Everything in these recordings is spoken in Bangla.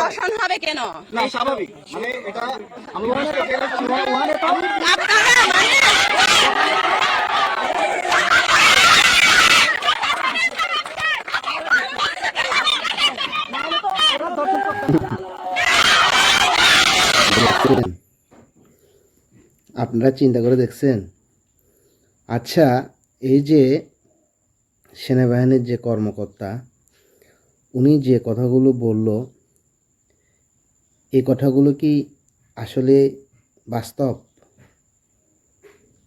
দর্শন হবে কেন? না স্বাভাবিক। মানে এটা আমি আপনারা মানে আপনারা চিন্তা করে দেখছেন? আচ্ছা এই যে সেনাবাহিনীর যে কর্মকর্তা উনি যে কথাগুলো বলল এই কথাগুলো কি আসলে বাস্তব?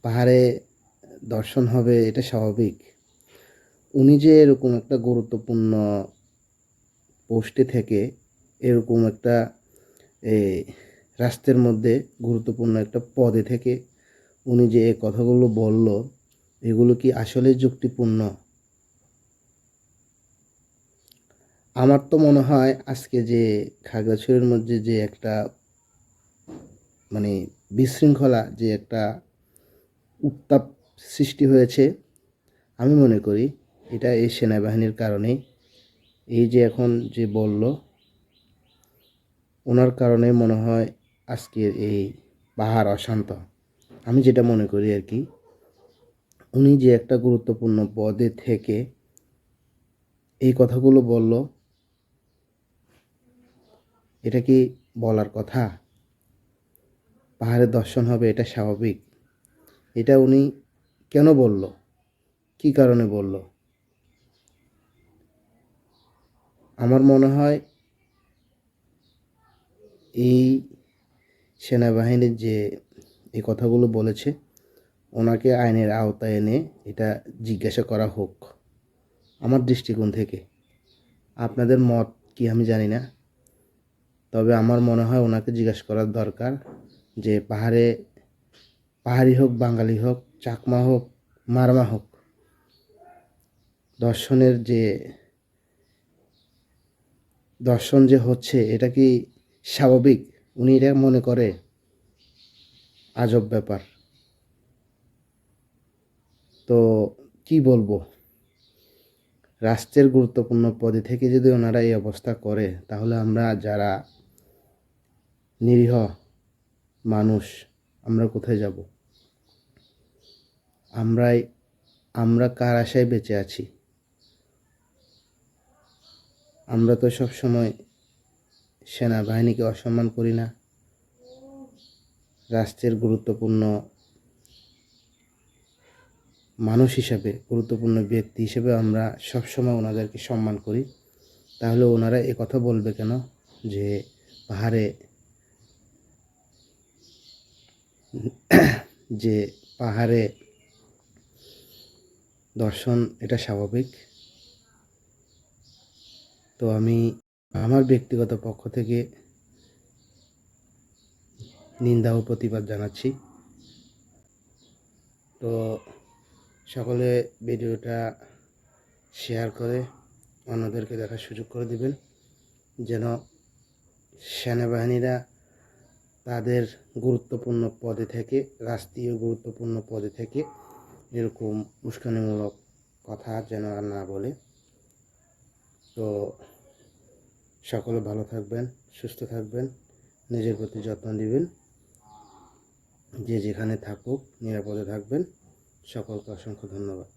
পাহাড়ে দর্শন হবে, এটা স্বাভাবিক। উনি যে এরকম একটা গুরুত্বপূর্ণ পোস্টে থেকে এরকম একটা রাষ্ট্রের মধ্যে গুরুত্বপূর্ণ একটা পদে থেকে উনি যে কথাগুলো বলল, এগুলো কি আসলে যুক্তিপূর্ণ? আমার তো মনে হয় আজকে যে খাগড়াছড়ির মধ্যে যে একটা মানে বিশৃঙ্খলা, যে একটা উত্তাপ সৃষ্টি হয়েছে, আমি মনে করি এটা এই সেনাবাহিনীর কারণে এই যে এখন যে বলল, ওনার কারণে মনে হয় আজকের এই পাহাড় অশান্ত। আমি যেটা মনে করি আর কি, উনি যে একটা গুরুত্বপূর্ণ পদে থেকে এই কথাগুলো বলল এটা কি বলার কথা? পাহাড়ের দর্শন হবে, এটা স্বাভাবিক। এটা উনি কেন বলল? কি কারণে বলল? আমার মনে হয় এই সেনাবাহিনীর যে এই কথাগুলো বলেছে, ওনাকে আইনের আওতায় এনে এটা জিজ্ঞাসা করা হোক। আমার দৃষ্টিকোণ থেকে। আপনাদের মত কি আমি জানি না। তবে আমার মনে হয় ওনাকে জিজ্ঞাসা করার দরকার যে পাহাড়ে, পাহাড়ি হোক, বাঙালি হোক, চাকমা হোক, মারমা হোক, দর্শনের যে, দর্শন যে হচ্ছে, এটা কি স্বাভাবিক? উনি এটা মনে করে? আজব ব্যাপার। তো কি বলব? রাষ্ট্রের গুরুত্বপূর্ণ পদে থেকে যদি ওনারা এই অবস্থা করে, তাহলে আমরা যারা নিরীহ মানুষ, আমরা কোথায় যাব? আমরাই, আমরা কার আশায় বেঁচে আছি? আমরা তো সব সময় সেনাবাহিনীকে অসম্মান করি না। রাষ্ট্রের গুরুত্বপূর্ণ মানুষ হিসাবে, গুরুত্বপূর্ণ ব্যক্তি হিসেবে আমরা সবসময় ওনাদেরকে সম্মান করি। তাহলে ওনারা কথা বলবে কেন? যে পাহাড়ে যে পাহাড়ে দর্শন, এটা স্বাভাবিক। তো আমি আমার ব্যক্তিগত পক্ষ থেকে নিন্দা ও প্রতিবাদ জানাচ্ছি। তো সকলে ভিডিওটা শেয়ার করে অন্যদেরকে দেখার সুযোগ করে দিবেন, যেন সেনাবাহিনীরা তাদের গুরুত্বপূর্ণ পদে থেকে, রাষ্ট্রীয় গুরুত্বপূর্ণ পদে থেকে এরকম উস্কানিমূলক কথা যেন আর না বলে। তো সকলে ভালো থাকবেন, সুস্থ থাকবেন, নিজের প্রতি যত্ন নেবেন, যে যেখানে থাকুক, নিরাপদে থাকবেন। সকলকে অসংখ্য ধন্যবাদ।